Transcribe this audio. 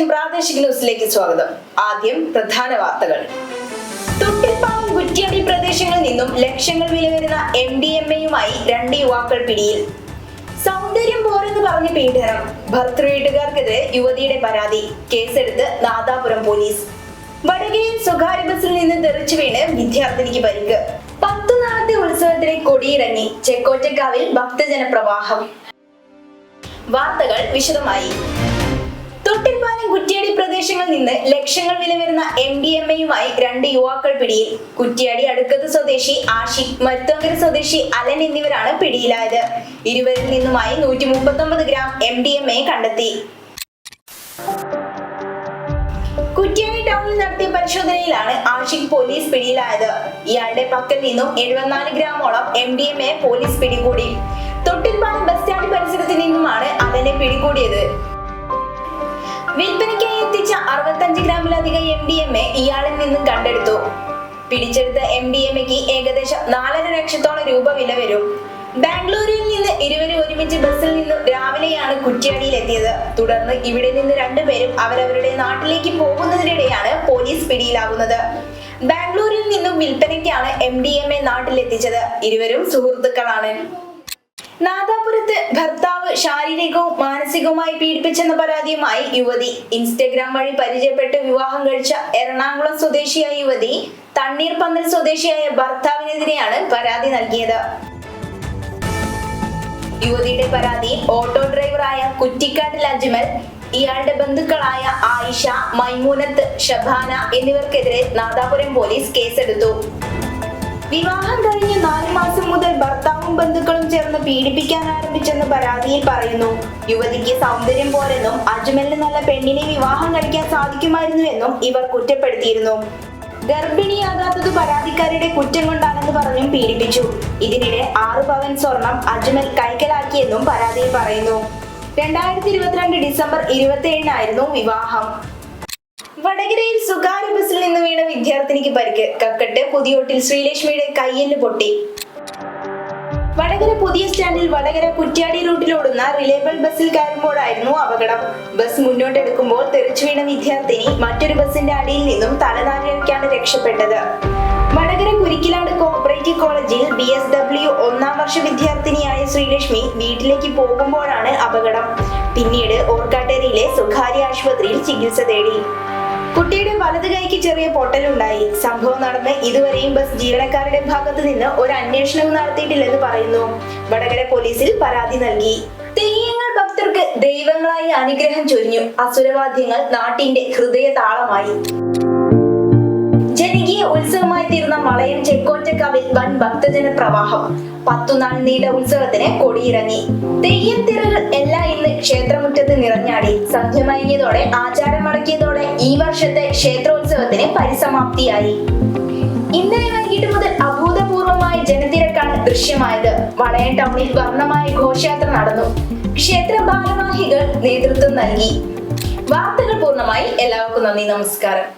പ്രാദേശിക ന്യൂസിലേക്ക് സ്വാഗതം. ആദ്യം പ്രധാന വാർത്തകൾ. തൊട്ടിൽപ്പാലം കുറ്റിയടി പ്രദേശങ്ങളിൽ നിന്നും ലക്ഷങ്ങൾ വില വരുന്ന എം ഡി എം എയുമായി രണ്ട് യുവാക്കൾ പിടിയിൽ. സൗന്ദര്യം പോരെന്ന് പറഞ്ഞ പീഡനം. ഭർത്തൃവീട്ടുകാർക്കെതിരെ യുവതിയുടെ പരാതി. കേസെടുത്ത് നാദാപുരം പോലീസ്. വടകയിൽ സ്വകാര്യ ബസ്സിൽ നിന്ന് തെറിച്ചു വീണ് വിദ്യാർത്ഥിനിക്ക് പരിക്ക്. പത്തു നാളത്തെ ഉത്സവത്തിന് കൊടിയിറങ്ങി ചെക്കോറ്റക്കാവിൽ ഭക്തജന പ്രവാഹം വാർത്തകൾ വിശദമായി. തൊട്ടിൽപ്പാലം കുറ്റിയാടി പ്രദേശങ്ങളിൽ നിന്ന് ലക്ഷങ്ങൾ വില വരുന്ന എം ഡി എം എയുമായി രണ്ട് യുവാക്കൾ പിടിയിൽ. കുറ്റിയാടി അടുക്കത്ത് സ്വദേശി ആഷിഖ് മരുത്തോങ്കര സ്വദേശി അലൻ എന്നിവരാണ് പിടിയിലായത്. ഇരുവരിൽ നിന്നുമായി നൂറ്റി മുപ്പത്തൊമ്പത് gram M D M A കണ്ടെത്തി. കുറ്റിയാടി ടൗണിൽ നടത്തിയ പരിശോധനയിലാണ് ആഷിഖ് പോലീസ് പിടിയിലായത്. ഇയാളുടെ പക്കൽ നിന്നും എഴുപത്തിനാല് ഗ്രാമോളം M D M A police പിടികൂടി. തൊട്ടിൽപ്പാലം ബസ് സ്റ്റാൻഡ് പരിസരത്ത് നിന്നുമാണ് അലനെ പിടികൂടിയത്. വിൽപ്പനയ്ക്കായി എത്തിച്ച അറുപത്തഞ്ച് ഗ്രാമിലധികം എം ഡി എം എ ഇയാളിൽ നിന്നും കണ്ടെടുത്തു. പിടിച്ചെടുത്ത എം ഡി എം എക്ക് ഏകദേശം നാലര ലക്ഷത്തോളം രൂപ വില വരും. ബാംഗ്ലൂരിൽ നിന്ന് ഇരുവരും ഒരുമിച്ച് ബസ്സിൽ നിന്നും രാവിലെയാണ് കുറ്റ്യാടിയിൽ എത്തിയത്. തുടർന്ന് ഇവിടെ നിന്ന് രണ്ടുപേരും അവരവരുടെ നാട്ടിലേക്ക് പോകുന്നതിനിടെയാണ് പോലീസ് പിടിയിലാകുന്നത്. ബാംഗ്ലൂരിൽ നിന്നും വിൽപ്പനയ്ക്കാണ് എം ഡി എം എ നാട്ടിലെത്തിച്ചത്. ഇരുവരും സുഹൃത്തുക്കളാണ്. നാദാപുരത്ത് ഭർത്താവ് ശാരീരികവും മാനസികവുമായി പീഡിപ്പിച്ചെന്ന പരാതിയുമായി യുവതി. ഇൻസ്റ്റഗ്രാം വഴി പരിചയപ്പെട്ട് വിവാഹം കഴിച്ച എറണാകുളം സ്വദേശിയായ യുവതി തണ്ണീർ പന്തൽ സ്വദേശിയായ ഭർത്താവിനെതിരെയാണ് പരാതി നൽകിയത്. യുവതിയുടെ പരാതി ഓട്ടോ ഡ്രൈവറായ കുറ്റിക്കാട് അജ്മൽ ഇയാളുടെ ബന്ധുക്കളായ ആയിഷ മൈമൂനത്ത് ഷബാന എന്നിവർക്കെതിരെ നാദാപുരം പോലീസ് കേസെടുത്തു. വിവാഹം കഴിഞ്ഞ് നാല് മാസം മുതൽ ഭർത്താവും ബന്ധുക്കളും ചേർന്ന് പീഡിപ്പിക്കാൻ ആരംഭിച്ചെന്ന് പരാതിയിൽ പറയുന്നു. യുവതിക്ക് സൗന്ദര്യം പോരെന്നും അജ്മലിന് നല്ല പെണ്ണിനെ വിവാഹം കഴിക്കാൻ സാധിക്കുമായിരുന്നുവെന്നും ഇവർ കുറ്റപ്പെടുത്തിയിരുന്നു. ഗർഭിണിയാകാത്തത് പരാതിക്കാരുടെ കുറ്റം കൊണ്ടാണെന്ന് പറഞ്ഞും പീഡിപ്പിച്ചു. ഇതിനിടെ ആറ് പവൻ സ്വർണം അജ്മൽ കൈക്കലാക്കിയെന്നും പരാതിയിൽ പറയുന്നു. രണ്ടായിരത്തി ഇരുപത്തിരണ്ട് ഡിസംബർ ഇരുപത്തി ഏഴിനായിരുന്നു വിവാഹം വടകരയിൽ സ്വകാര്യ ബസ്സിൽ നിന്ന് വീണ വിദ്യാർത്ഥിനിക്ക് പരിക്ക്. കക്കട്ട് പുതിയോട്ടിൽ ശ്രീലക്ഷ്മിയുടെ കയ്യെല്ല് പൊട്ടി. വടകര പുതിയ സ്റ്റാൻഡിൽ വടകര കുറ്റ്യാടി റൂട്ടിലോടുന്ന റിലേബിൾ ബസ്സിൽ കയറുമ്പോഴായിരുന്നു അപകടം. ബസ് മുന്നോട്ടെടുക്കുമ്പോൾ തെറിച്ചു വീണ വിദ്യാർത്ഥിനി മറ്റൊരു ബസിന്റെ അടിയിൽ നിന്നും തലനാരിഴക്കാണ് രക്ഷപ്പെട്ടത്. വടകര കുരിക്കിലാട് കോപ്പറേറ്റീവ് കോളേജിൽ ബി എസ് ഡബ്ല്യു ഒന്നാം വർഷ വിദ്യാർത്ഥിനിയായ ശ്രീലക്ഷ്മി വീട്ടിലേക്ക് പോകുമ്പോഴാണ് അപകടം. പിന്നീട് ഓർക്കാട്ടേരിയിലെ സ്വകാര്യ ആശുപത്രിയിൽ ചികിത്സ തേടി. കുട്ടിയുടെ വലത് കൈക്ക് ചെറിയ പൊട്ടലുണ്ടായി. സംഭവം നടന്ന് ഇതുവരെയും ബസ് ജീവനക്കാരുടെ ഭാഗത്ത് നിന്ന് ഒരു അന്വേഷണവും നടത്തിയിട്ടില്ലെന്ന് പറയുന്നു. വടകര പോലീസിൽ പരാതി നൽകി. തെയ്യങ്ങൾ ഭക്തർക്ക് ദൈവങ്ങളായി അനുഗ്രഹം ചൊരിഞ്ഞു. അസുരവാദ്യങ്ങൾ നാട്ടിന്റെ ഹൃദയ താളമായി. ജനകീയ ഉത്സവമായി തീർന്ന മളയം ചെക്കോറ്റക്കാവിൽ വൻ ഭക്തജന പ്രവാഹം. പത്തുനാൾ നീണ്ട ഉത്സവത്തിന് കൊടിയിറങ്ങി. തെയ്യത്തിറകൾ എല്ലാം ഇന്ന് ക്ഷേത്രമുറ്റത്ത് നിറഞ്ഞാടി. സന്ധ്യ മയങ്ങിയതോടെ ആചാരം മടക്കിയതോടെ ഈ വർഷത്തെ ക്ഷേത്രോത്സവത്തിന് പരിസമാപ്തിയായി. ഇന്നലെ വൈകിട്ട് മുതൽ അഭൂതപൂർവമായ ജനത്തിരക്കാണ് ദൃശ്യമായത്. വളയം ടൗണിൽ വർണമായ ഘോഷയാത്ര നടന്നു. ക്ഷേത്ര ഭാരവാഹികൾ നേതൃത്വം നൽകി. വാർത്തകൾ പൂർണമായി. എല്ലാവർക്കും നന്ദി നമസ്കാരം.